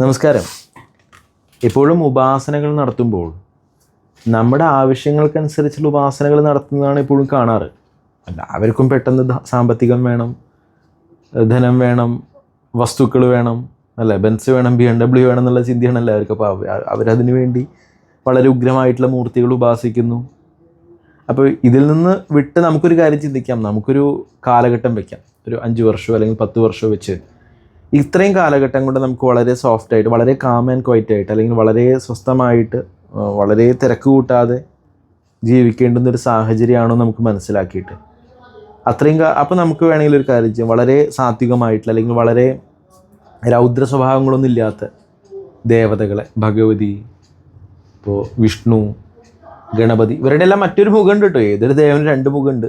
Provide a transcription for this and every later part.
നമസ്കാരം. എപ്പോഴും ഉപാസനകൾ നടത്തുമ്പോൾ നമ്മുടെ ആവശ്യങ്ങൾക്കനുസരിച്ചുള്ള ഉപാസനകൾ നടത്തുന്നതാണ് എപ്പോഴും കാണാറ്. എല്ലാവർക്കും പെട്ടെന്ന് സാമ്പത്തികം വേണം ധനം വേണം വസ്തുക്കൾ വേണം അല്ലേ? ബെൻസ് വേണം ബി എം ഡബ്ല്യു വേണം എന്നുള്ള ചിന്തയാണ് എല്ലാവർക്കും. അപ്പോൾ അവ- അവരതിനു വേണ്ടി വളരെ ഉഗ്രമായിട്ടുള്ള മൂർത്തികൾ ഉപാസിക്കുന്നു. അപ്പോൾ ഇതിൽ നിന്ന് വിട്ട് നമുക്കൊരു കാര്യം ചിന്തിക്കാം. നമുക്കൊരു കാലഘട്ടം വെക്കാം. ഒരു അഞ്ച് വർഷമോ അല്ലെങ്കിൽ പത്ത് വർഷമോ വെച്ച് ഇത്രയും കാലഘട്ടം കൊണ്ട് നമുക്ക് വളരെ സോഫ്റ്റ് ആയിട്ട് വളരെ കാം ആൻഡ് ക്വൈറ്റ് ആയിട്ട് അല്ലെങ്കിൽ വളരെ സ്വസ്ഥമായിട്ട് വളരെ തിരക്ക് കൂട്ടാതെ ജീവിക്കേണ്ടുന്ന ഒരു സാഹചര്യമാണോ നമുക്ക് മനസ്സിലാക്കിയിട്ട്. അത്രയും അപ്പോൾ നമുക്ക് വേണമെങ്കിൽ ഒരു കാര്യം ചെയ്യാം. വളരെ സാത്വികമായിട്ടുള്ള അല്ലെങ്കിൽ വളരെ രൗദ്ര സ്വഭാവങ്ങളൊന്നും ഇല്ലാത്ത ദേവതകളെ ഭഗവതി ഇപ്പോൾ വിഷ്ണു ഗണപതി ഇവരുടെ എല്ലാം മറ്റൊരു മുഖമുണ്ട് കേട്ടോ. ഏതൊരു ദേവന് രണ്ട് മുഖമുണ്ട്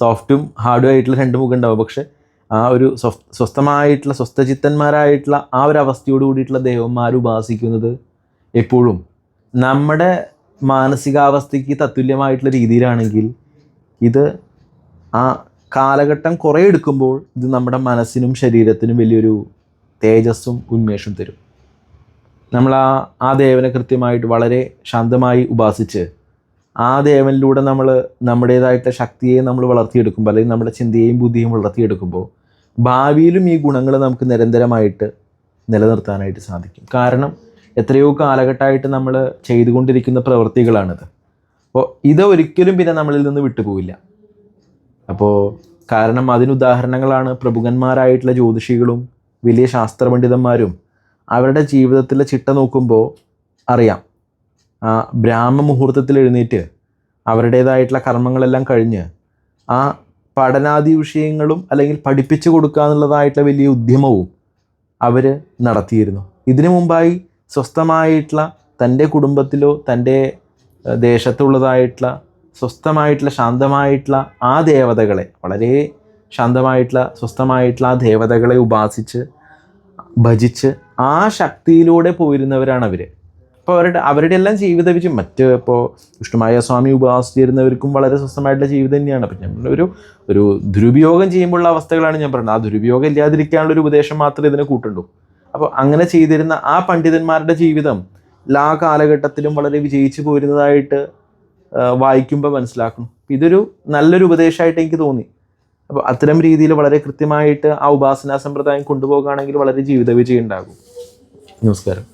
സോഫ്റ്റും ഹാർഡും ആയിട്ടുള്ള രണ്ട് മുഖം ഉണ്ടാവും. പക്ഷെ ആ ഒരു സ്വ സ്വസ്ഥമായിട്ടുള്ള സ്വസ്ഥചിത്തന്മാരായിട്ടുള്ള ആ ഒരു അവസ്ഥയോട് കൂടിയിട്ടുള്ള ദേവന്മാർ ഉപാസിക്കുന്നത് എപ്പോഴും. നമ്മുടെ മാനസികാവസ്ഥയ്ക്ക് തത്തുല്യമായിട്ടുള്ള രീതിയിലാണെങ്കിൽ ഇത് ആ കാലഘട്ടം കുറേ എടുക്കുമ്പോൾ ഇത് നമ്മുടെ മനസ്സിനും ശരീരത്തിനും വലിയൊരു തേജസ്സും ഉന്മേഷം തരും. നമ്മൾ ആ ആ ദേവനെ കൃത്യമായിട്ട് വളരെ ശാന്തമായി ഉപാസിച്ച് ആ ദേവനിലൂടെ നമ്മൾ നമ്മുടേതായിട്ട് ശക്തിയെ നമ്മൾ വളർത്തിയെടുക്കുമ്പോൾ അല്ലെങ്കിൽ നമ്മുടെ ചിന്തയെയും ബുദ്ധിയും വളർത്തിയെടുക്കുമ്പോൾ ഭാവിയിലും ഈ ഗുണങ്ങൾ നമുക്ക് നിരന്തരമായിട്ട് നിലനിർത്താനായിട്ട് സാധിക്കും. കാരണം എത്രയോ കാലഘട്ടമായിട്ട് നമ്മൾ ചെയ്തുകൊണ്ടിരിക്കുന്ന പ്രവൃത്തികളാണിത് അപ്പോൾ ഇത് ഒരിക്കലും പിന്നെ നമ്മളിൽ നിന്ന് വിട്ടുപോവില്ല. അപ്പോൾ കാരണം അതിനുദാഹരണങ്ങളാണ് പ്രമുഖന്മാരായിട്ടുള്ള ജ്യോതിഷികളും വലിയ ശാസ്ത്ര പണ്ഡിതന്മാരും അവരുടെ ജീവിതത്തിലെ ചിട്ട നോക്കുമ്പോൾ അറിയാം. ബ്രാഹ്മ മുഹൂർത്തത്തിൽ എഴുന്നേറ്റ് അവരുടേതായിട്ടുള്ള കർമ്മങ്ങളെല്ലാം കഴിഞ്ഞ് ആ പഠനാദി വിഷയങ്ങളും അല്ലെങ്കിൽ പഠിപ്പിച്ചു കൊടുക്കുക എന്നുള്ളതായിട്ടുള്ള വലിയ ഉദ്യമവും അവർ നടത്തിയിരുന്നു. ഇതിനു മുമ്പായി സ്വസ്ഥമായിട്ടുള്ള തന്റെ കുടുംബത്തിലോ തന്റെ ദേശത്തുള്ളതായിട്ടുള്ള സ്വസ്ഥമായിട്ടുള്ള ശാന്തമായിട്ടുള്ള ആ ദേവതകളെ വളരെ ശാന്തമായിട്ടുള്ള സ്വസ്ഥമായിട്ടുള്ള ആ ദേവതകളെ ഉപാസിച്ച് ഭജിച്ച് ആ ശക്തിയിലൂടെ പോയിരുന്നവരാണ് അവർ അപ്പോൾ അവരുടെ അവരുടെ എല്ലാം ജീവിത വിജയം മറ്റ് ഇപ്പോൾ വിഷ്ണുമായ സ്വാമി ഉപാസിച്ചിരുന്നവർക്കും വളരെ സ്വസ്ഥമായിട്ടുള്ള ജീവിതം തന്നെയാണ്. അപ്പം നമ്മൾ ഒരു ഒരു ദുരുപയോഗം ചെയ്യുമ്പോഴുള്ള അവസ്ഥകളാണ് ഞാൻ പറയുന്നത് ആ ദുരുപയോഗം ഇല്ലാതിരിക്കാനുള്ള ഒരു ഉപദേശം മാത്രമേ ഇതിനെ കൂട്ടുള്ളൂ. അപ്പോൾ അങ്ങനെ ചെയ്തിരുന്ന ആ പണ്ഡിതന്മാരുടെ ജീവിതം എല്ലാ കാലഘട്ടത്തിലും വളരെ വിജയിച്ചു പോരുന്നതായിട്ട് വായിക്കുമ്പോൾ മനസ്സിലാക്കണം ഇതൊരു നല്ലൊരു ഉപദേശമായിട്ട് എനിക്ക് തോന്നി. അപ്പോൾ അത്തരം രീതിയിൽ വളരെ കൃത്യമായിട്ട് ആ ഉപാസനാ സമ്പ്രദായം കൊണ്ടുപോകുകയാണെങ്കിൽ വളരെ ജീവിത വിജയം ഉണ്ടാകും നമസ്കാരം.